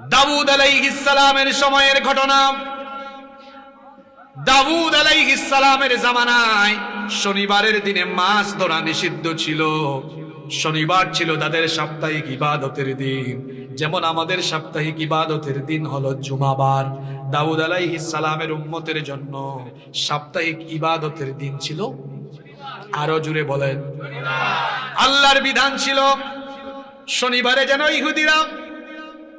দাউদ আলাইহিসসালামের সময়ের ঘটনা। দাউদ আলাইহিসসালামের জামানায় শনিবারের দিনে মাছ ধরা নিষিদ্ধ ছিল। শনিবার ছিল তাদের সাপ্তাহিক ইবাদতের দিন। যেমন আমাদের সাপ্তাহিক ইবাদতের দিন হলো জুমাবার। দাউদ আলাইহিসসালামের উম্মতের জন্য সাপ্তাহিক ইবাদতের দিন ছিল। আরও জুড়ে বলেন। আল্লাহর বিধান ছিল, শনিবারে যেন ইহুদিরা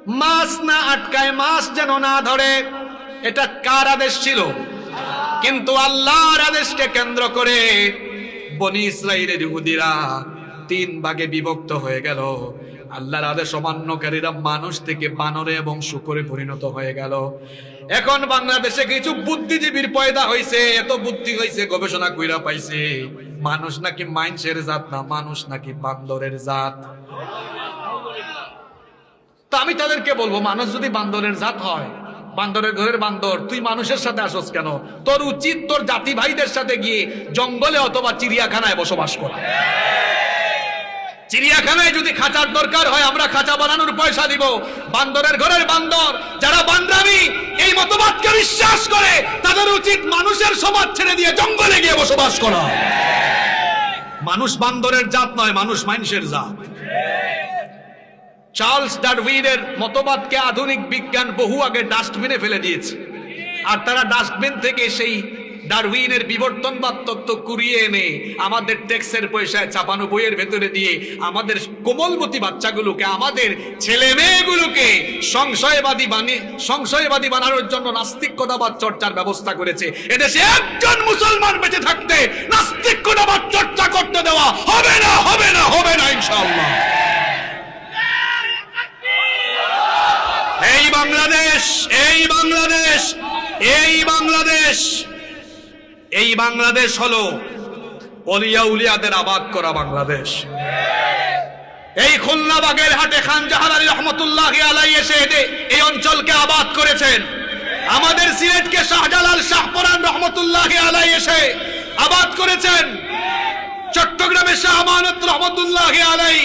মাছ না আটকায় মাছ যেন না ধরে, এটা কার আদেশ ছিল? কিন্তু আল্লাহর আদেশকে কেন্দ্র করে বনি ইসরায়েলের ইহুদিরা তিন ভাগে বিভক্ত হয়ে গেল। আল্লাহর আদেশ অমান্যকারীরা মানুষ থেকে বানরে এবং শুকরে পরিণত হয়ে গেল। এখন বাংলাদেশে কিছু বুদ্ধিজীবীর পয়দা হয়েছে এত বুদ্ধি হয়েছে গবেষণা কইরা পাইছে। মানুষ নাকি মাইন্সের জাত না, মানুষ নাকি বান্দরের জাত। তো আমি তাদেরকে বলব, মানুষ যদি বান্দরের জাত হয়, বান্দরের ঘরের বান্দর, তুই মানুষের সাথে আসস কেন? তোর উচিত তোর জাতি ভাইদের সাথে গিয়ে জঙ্গলে অথবা চিড়িয়াখানায় বসবাস করা। চিড়িয়াখানায় যদি খাঁচার দরকার হয়, আমরা খাঁচা বানানোর পয়সা দিব। বান্দরের ঘরের বান্দর, যারা বান্দামি, এই মতবাদকে বিশ্বাস করে, তাদের উচিত মানুষের সমাজ ছেড়ে দিয়ে জঙ্গলে গিয়ে বসবাস করা। মানুষ বান্দরের জাত নয়, মানুষ মানুষের জাত। চার্লস ডারউইনের মতবাদকে আধুনিক বিজ্ঞান বহু আগে ডাস্টবিনে ফেলে দিয়েছে। আর তারা ডাস্টবিন থেকে সেই ডারউইনের বিবর্তনবাদ তত্ত্ব কুড়িয়ে এনে আমাদের ট্যাক্সের পয়সায় চাপানো বইয়ের ভেতরে দিয়ে আমাদের কোমলমতি বাচ্চাগুলোকে, আমাদের ছেলে মেয়েগুলোকে সংশয়বাদী বানিয়ে সংশয়বাদী বানানোর জন্য নাস্তিকতাবাদ চর্চার ব্যবস্থা করেছে। এদেশে একজন মুসলমান বেঁচে থাকতে নাস্তিকতাবাদ চর্চা করতে দেওয়া হবে না হবে না হবে না, ইনশাআল্লাহ এই বাংলাদেশ, এই বাংলাদেশ এই বাংলাদেশ। এই বাংলাদেশ হলো অলিয়া উলিয়াদের আবাদ করা বাংলাদেশ। এই খুলনা বাগের হাটে খান জাহান আলী রহমতুল্লাহ আলাই এসে এই অঞ্চলকে আবাদ করেছেন। আমাদের সিলেটকে শাহজালাল শাহপরান রহমতুল্লাহ আলাই এসে আবাদ করেছেন। চট্টগ্রামের শাহ আমানত রহমতুল্লাহ আলাই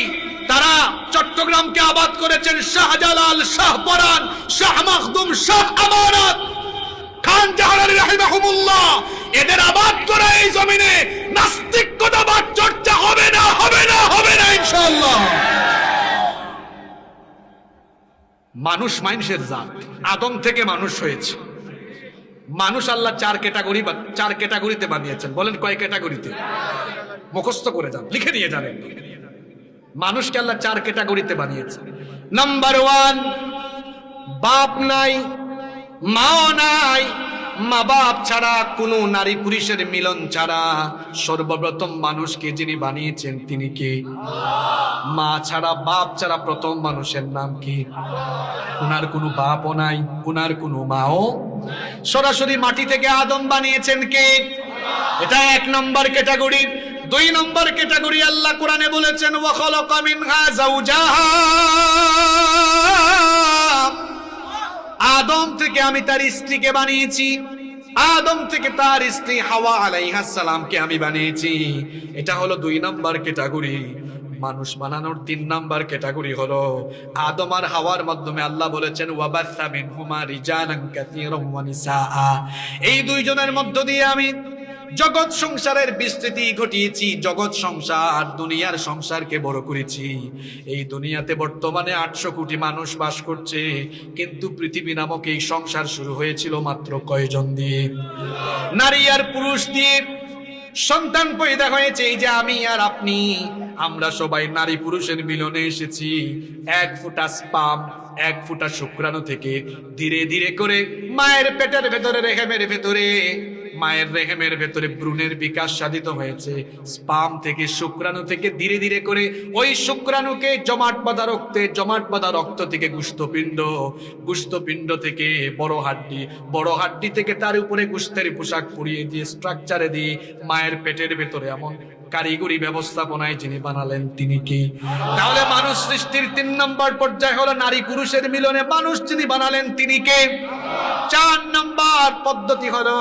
তারা চট্টগ্রামকে আবাদ করেছেন শাহজালাল শাহপরান শাহ মাখদুম, শাহ আমানত। খান জাহানারি রাহিমাহুমুল্লাহ, এদের আবাদ করা এই জমিনে নাস্তিকতাবাদ চর্চা হবে না হবে না হবে না, ইনশাআল্লাহ। মানুষ মানুষের জাত, আদম থেকে মানুষ হয়েছে। মানুষ আল্লাহ চার ক্যাটাগরি বা- চার ক্যাটাগরিতে বানিয়েছেন। বলেন কয় ক্যাটাগরিতে? মুখস্থ করে যান, লিখে দিয়ে জানেন মানুষকে আল্লাহ চার ক্যাটাগরিতে বানিয়েছে। নাম্বার ওয়ান বাপ নাই, মাও নাই, মা বাপ ছাড়া কোনো নারী পুরুষের মিলন ছাড়া সর্বপ্রথম মানুষকে যিনি বানিয়েছেন তিনি কে? মা ছাড়া, বাপ ছাড়া প্রথম মানুষের নাম কি? ওনার কোনো বাপও নাই ওনার কোনো মাও সরাসরি মাটি থেকে আদম বানিয়েছেন কে? এটা এক নম্বর ক্যাটাগরি। দুই নম্বর ক্যাটাগরি আল্লাহ কোরআনে বলেছেন, ওয়া খালাকা মিনহা আদম থেকে আমি তার স্ত্রীকে বানিয়েছি, আদম থেকে তার স্ত্রী হাওয়া আলাইহাস সালামকে আমি বানিয়েছি। এটা হলো দুই নম্বর ক্যাটাগরি। মানুষ বানানোর তিন নাম্বার ক্যাটাগরি হলো আদম আর হাওয়ার মাধ্যমে আল্লাহ বলেছেন ওয়াবাসা মিনহুমা রিজালান কাসীরাম ওয়া নিসাআ। এই দুইজনের মধ্য দিয়ে আমি জগৎ সংসারের বিস্তৃতি ঘটিয়েছি, জগৎ সংসার দুনিয়ার সংসারকে বড় করেছি। এই দুনিয়াতে বর্তমানে আটশো কোটি মানুষ বাস করছে, কিন্তু পৃথিবী নামক এই সংসার শুরু হয়েছিল মাত্র কয়জন দিয়ে? নারী আর পুরুষ দিয়ে। সন্তান পয়দা হয়েছে, এই যে আমি আর আপনি। আমরা সবাই নারী পুরুষের মিলনে এসেছি। এক ফুটা স্পাম, এক ফুটা শুক্রাণু থেকে ধীরে ধীরে করে মায়ের পেটের ভেতরে, রেহেমের ভেতরে। মায়ের রেহেমের ভেতরে ভ্রূণের বিকাশ সাধিত হয়েছে। স্পাম থেকে শুক্রাণু থেকে ধীরে ধীরে করে ওই শুক্রাণুকে জমাট বাঁধা রক্তে, জমাট বাঁধা রক্ত থেকে গুস্তপিণ্ড গুস্তপিণ্ড থেকে বড় হাড্ডি বড় হাড্ডি থেকে তার উপরে গুস্তের পোশাক পরিয়ে দিয়ে স্ট্রাকচারে দিয়ে মায়ের পেটের ভেতরে এমন কারিগরি ব্যবস্থাপনায় যিনি বানালেন তিনি কি? তাহলে মানুষ সৃষ্টির তিন নম্বর পর্যায়ে হলো নারী পুরুষের মিলনে। মানুষ যিনি বানালেন তিনি কে? চার নম্বর পদ্ধতি হলো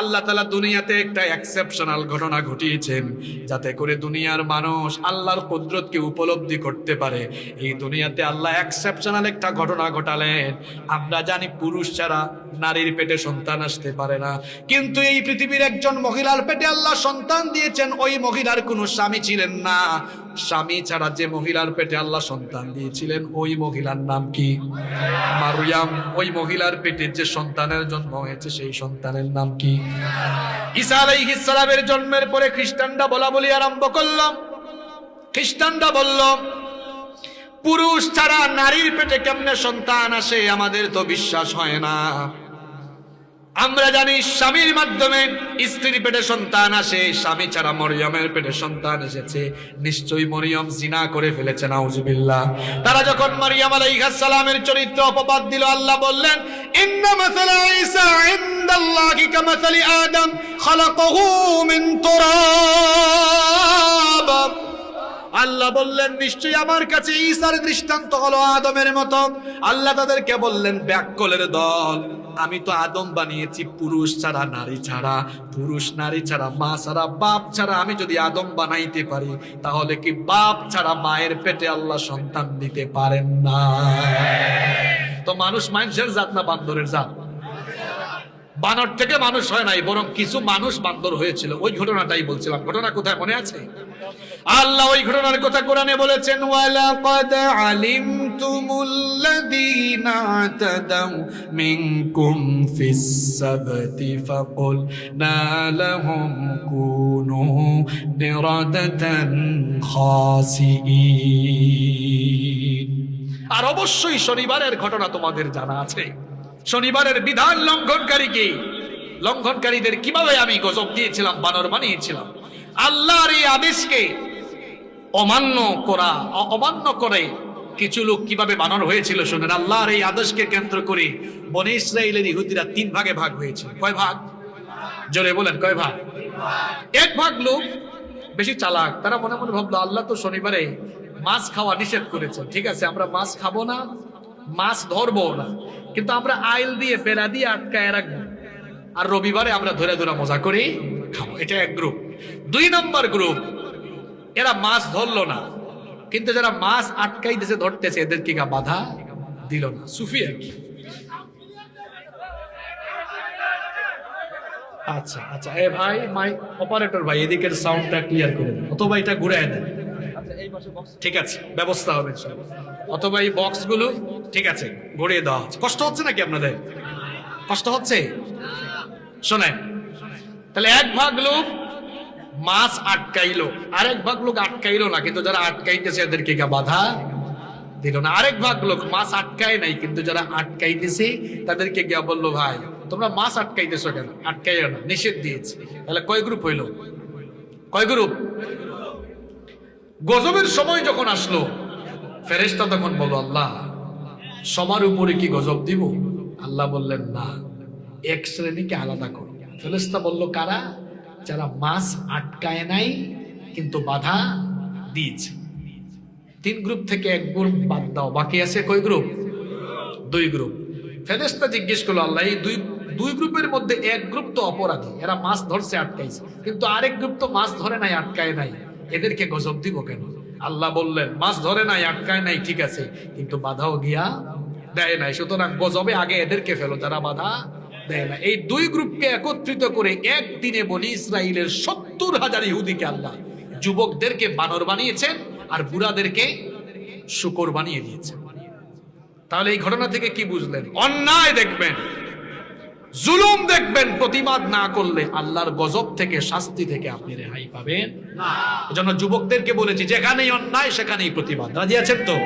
আল্লাহ তালা দুনিয়াতে একটা এক্সেপশনাল ঘটনা ঘটিয়েছেন, যাতে করে দুনিয়ার মানুষ আল্লাহর কুদরতকে উপলব্ধি করতে পারে। এই দুনিয়াতে আল্লাহ এক্সেপশনাল একটা ঘটনা ঘটালেন। আমরা জানি পুরুষ ছাড়া নারীর পেটে সন্তান আসতে পারে না। কিন্তু এই পৃথিবীর একজন মহিলার পেটে আল্লাহ সন্তান দিয়েছেন, ওই মহিলার কোনো স্বামী ছিলেন না। স্বামী ছাড়া যে মহিলার পেটে আল্লাহ সন্তান দিয়েছিলেন, ওই মহিলার নাম কি? মারুয়াম। ওই মহিলার পেটে যে সন্তানের জন্ম হয়েছে, সেই সন্তানের নাম কি? ঈসা জন্মের পরে খ্রিস্টানরা বলা বলি আরম্ভ করলাম। খ্রিস্টানরা বলল, পুরুষ ছাড়া নারীর পেটে কেমনে সন্তান আসে আমাদের তো বিশ্বাস হয় না। আমরা জানি স্বামীর মাধ্যমে স্ত্রীর পেটে সন্তান আসে, স্বামী ছাড়া মরিয়মের পেটে সন্তান এসেছে। নিশ্চয়ই মরিয়ম জিনা করে ফেলেছে, নাউজুবিল্লাহ। তারা যখন মরিয়ম আলাইহিস সালামের চরিত্র অপবাদ দিল, আল্লাহ বললেন ইন্না মাসালা ঈসা ইনদাল্লাহি কামাসালি আদম খালাকাহু মিন তুরাব আল্লাহ বললেন, নিশ্চয়ই আমার কাছে ঈসার দৃষ্টান্ত হলো আদমের মতো। আল্লাহ তাদেরকে বললেন, ব্যাককলের দল, আমি তো আদম বানিয়েছি, পুরুষ ছাড়া নারী ছাড়া, পুরুষ নারী ছাড়া, মা ছাড়া, বাপ ছাড়া। আমি যদি আদম বানাইতে পারি, তাহলে কি বাপ ছাড়া মায়ের পেটে আল্লাহ সন্তান দিতে পারেন না? তো মানুষ মানুষের জাত না বান্দরের জাত? বানর থেকে মানুষ হয় নাই, বরং কিছু মানুষ বান্দর হয়েছিল। ওই ঘটনাটাই বলছিলাম। ঘটনা কোথায় মনে আছে? আল্লাহ ওই ঘটনার কথা কোরআনে বলেছেন, ওয়ালাকাদ আর অবশ্যই শনিবারের ঘটনা তোমাদের জানা আছে। শনিবারের বিধান লঙ্ঘনকারী কি? লঙ্ঘনকারীদের কীভাবে আমি গজব দিয়েছিলাম, বানর বানিয়েছিলাম? আল্লাহর এই আদেশকে অমান্য করা অমান্য করে কিছু লোক কীভাবে বানর হয়েছিল শুনেন? আল্লাহর এই আদেশকে কেন্দ্র করে বনে ইসরায়েলের ইহুদিরা তিন ভাগে ভাগ হয়েছে কয় ভাগ? জোরে বলেন, কয় ভাগ? এক ভাগ লোক বেশি চালাক। তারা মনে মনে ভাবলো, আল্লাহ তো শনিবারে মাছ খাওয়া নিষেধ করেছে ঠিক আছে, আমরা মাছ খাব না, মাছ ধরবো না। কিন্তু আমরা আইল দিয়ে বেড়া দিয়ে আটকায় রাখব। আর রবিবারে আমরা ধরে ধরে মজা করি খাব। এটা এক গ্রুপ দুই নম্বর গ্রুপ এরা মাছ ধরলো না। কিন্তু যারা মাছ আটকাই আটকাইতেছে, ধরতেছে এদেরকে বাধা দিল না? সুফি আর কি? আচ্ছা আচ্ছা। এ ভাই মাই অপারেটর ভাই, এদিকের সাউন্ডটা ক্লিয়ার করে দেন। অথবা এটা ঘুরায় দেন। ঠিক আছে, ব্যবস্থা হবে। অথবা এই বক্সগুলো ঠিক আছে ঘুরিয়ে দেওয়া হচ্ছে কষ্ট হচ্ছে নাকি আপনাদের? কষ্ট হচ্ছে? শোনেন, তাহলে এক ভাগ লোক মাছ আটকাইলো, আরেক ভাগ লোক আটকাইলো না, কিন্তু যারা আটকাইতেছে এদেরকে বাধা দিল না? আরেক ভাগ লোক মাছ আটকায় নাই, কিন্তু যারা আটকাইতেছে তাদেরকে গিয়া বলল, ভাই, তোমরা মাছ আটকাইতেছো কেন? আটকাইও না, নিষেধ দিয়েছে। তাহলে কয় গ্রুপ হইল? কয় গ্রুপ গজবের সময় যখন আসলো, ফেরেশতা তখন বলো আল্লাহ, সবার উপরে কি গজব দিব? আল্লাহ বললেন, না, এক শ্রেণীকে আলাদা করো। ফেরেশতা বলল, কারা? যারা মাছ আটকায় নাই, কিন্তু বাধা দিয়েছে। তিন গ্রুপ থেকে এক গ্রুপ বাদ দাও, বাকি আছে কই গ্রুপ? দুই গ্রুপ। ফেরেশতা জিজ্ঞেস করল, আল্লাহ, এই দুই দুই গ্রুপের মধ্যে এক গ্রুপ তো অপরাধী, এরা মাছ ধরছে, আটকাইছে। কিন্তু আরেক গ্রুপ তো মাছ ধরে নাই, আটকায় নাই। এদেরকে গজব দিব কেন? আল্লাহ বললেন, মাছ ধরে নাই, আটকায় নাই, ঠিক আছে, কিন্তু বাধাও গিয়া দেয় নাই। সুতরাং গজবে আগে এদেরকে ফেলো, যারা বাধা দেয় না এই দুই গ্রুপকে একত্রিত করে একদিনে বলি ইসরায়েলের সত্তর হাজার ইহুদিকে আল্লাহ যুবকদেরকে বানর বানিয়েছেন আর বুড়াদেরকে শুকর বানিয়ে দিয়েছেন। তাহলে এই ঘটনা থেকে কি বুঝলেন? অন্যায় দেখবেন। জুলুম দেখবেন প্রতিবাদ না করলে আল্লাহর গজব থেকে শাস্তি থেকে আপনি রেহাই পাবেন। না। এজন্য যুবকদেরকে বলেছি যেখানেই অন্যায় সেখানেই প্রতিবাদ। রাজি আছেন তো?